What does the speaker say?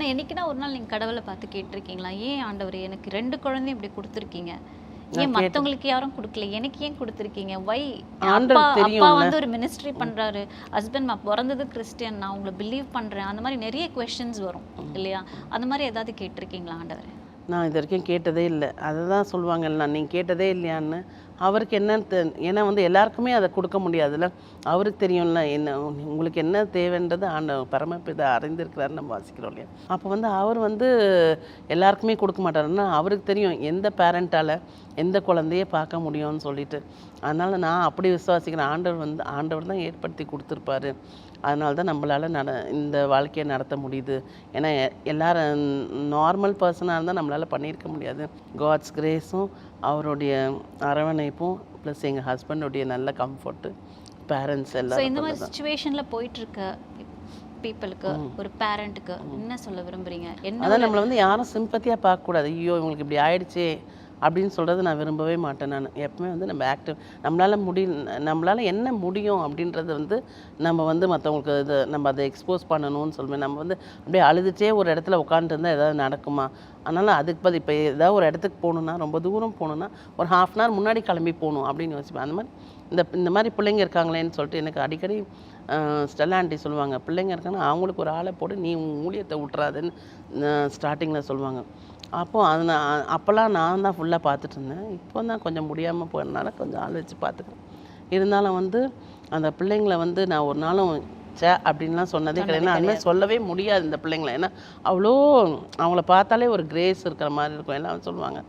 ஆனா என்னைக்குனா ஒரு நாள் நீங்க கடவுளை பார்த்து கேட்டிருக்கீங்களா? ஏன் ஆண்டவரே எனக்கு ரெண்டு குழந்தையும் இப்படி கொடுத்துருக்கீங்க? ஏன் மத்தவங்களுக்கு யாரும் கொடுக்கல? எனக்கு ஏன் கொடுத்துருக்கீங்க? வை அப்பா அப்பா. வந்து ஒரு மினிஸ்ட்ரி பண்றாரு. ஹஸ்பண்ட் நான் பிறந்தது கிறிஸ்டியன் நான் உங்களை பிலீவ் பண்றேன். அந்த மாதிரி நிறைய கொஸ்டின்ஸ் வரும் இல்லையா? அந்த மாதிரி ஏதாவது கேட்டிருக்கீங்களா ஆண்டவரே? நான் இது வரைக்கும் கேட்டதே இல்லை. அதை தான் சொல்லுவாங்கல்ல நீங்கள் கேட்டதே இல்லையான்னு. அவருக்கு என்னன்னு ஏன்னா வந்து எல்லாருக்குமே அதை கொடுக்க முடியாதுல்ல. அவருக்கு தெரியும்ல என்ன உங்களுக்கு என்ன தேவைன்றது ஆண்ட பரமபிதா அறிந்திருக்கிறாரு நம்ம வாசிக்கிறோம் இல்லையா? அப்போ வந்து அவர் வந்து எல்லாருக்குமே கொடுக்க மாட்டாருன்னா அவருக்கு தெரியும் எந்த பேரண்ட்டால் எந்த குழந்தைய பார்க்க முடியும்னு சொல்லிட்டு. அதனால் நான் அப்படி விசுவாசிக்கிறேன். ஆண்டவர் வந்து ஆண்டவர் தான் ஏற்படுத்தி கொடுத்துருப்பாரு. அதனால தான் நம்மளால் நட இந்த வாழ்க்கையை நடத்த முடியுது. ஏன்னா எ- எல்லாரும் நார்மல் பர்சனாக இருந்தால் நம்மளால் பண்ணியிருக்க முடியாது. காட்ஸ் கிரேஸும் அவருடைய அரவணை அரவணைப்பும் ப்ளஸ் எங்கள் ஹஸ்பண்டுடைய நல்ல கம்ஃபர்ட்டு பேரண்ட்ஸ் எல்லாம் இந்த மாதிரி சுச்சுவேஷன்ல போயிட்டு இருக்க பீப்புளுக்கு ஒரு பேரண்ட்டுக்கு என்ன சொல்ல விரும்புறீங்க? என்ன அதான் நம்மளை வந்து யாரும் சிம்பத்தியாக பார்க்கக்கூடாது. ஐயோ இவங்களுக்கு இப்படி ஆயிடுச்சே. அப்படின்னு சொல்கிறது நான் விரும்பவே மாட்டேன் நான். எப்பவுமே வந்து நம்ம ஆக்டிவ் நம்மளால் முடி நம்மளால் என்ன முடியும் அப்படின்றது வந்து நம்ம வந்து மற்றவங்களுக்கு இது நம்ம அதை எக்ஸ்போஸ் பண்ணணும்னு சொல்லுவேன். நம்ம வந்து அப்படியே அழுதுகிட்டே ஒரு இடத்துல உட்காந்துருந்தா ஏதாவது நடக்குமா? அதனால் அதுக்கு பதில் இப்போ ஏதாவது ஒரு இடத்துக்கு போகணுன்னா ரொம்ப தூரம் போகணுன்னா ஒரு ஹாஃப் அன் ஹவர் முன்னாடி கிளம்பி போகணும் அப்படின்னு யோசிப்பேன். அந்த மாதிரி இந்த இந்த மாதிரி பிள்ளைங்க இருக்காங்களேன்னு சொல்லிட்டு எனக்கு அடிக்கடி ஸ்டெல்லா ஆண்டி சொல்லுவாங்க. பிள்ளைங்க இருக்காங்கன்னா அவங்களுக்கு ஒரு ஆளை போட்டு நீ ஊழியத்தை விட்றாதுன்னு ஸ்டார்டிங்கில் சொல்லுவாங்க. அப்போது அது நான் அப்போல்லாம் நான் தான் ஃபுல்லாக பார்த்துட்டு இருந்தேன். இப்போ தான் கொஞ்சம் முடியாமல் போனதுனால கொஞ்சம் ஆள் வச்சு பார்த்துக்கிறேன். இருந்தாலும் வந்து அந்த பிள்ளைங்கள வந்து நான் ஒரு நாளும் சே அப்படின்லாம் சொன்னதே கிடையாது. ஏன்னா அது மாதிரி சொல்லவே முடியாது இந்த பிள்ளைங்கள. ஏன்னா அவ்வளோ அவங்கள பார்த்தாலே ஒரு கிரேஸ் இருக்கிற மாதிரி இருக்கும். எல்லாம் சொல்லுவாங்க.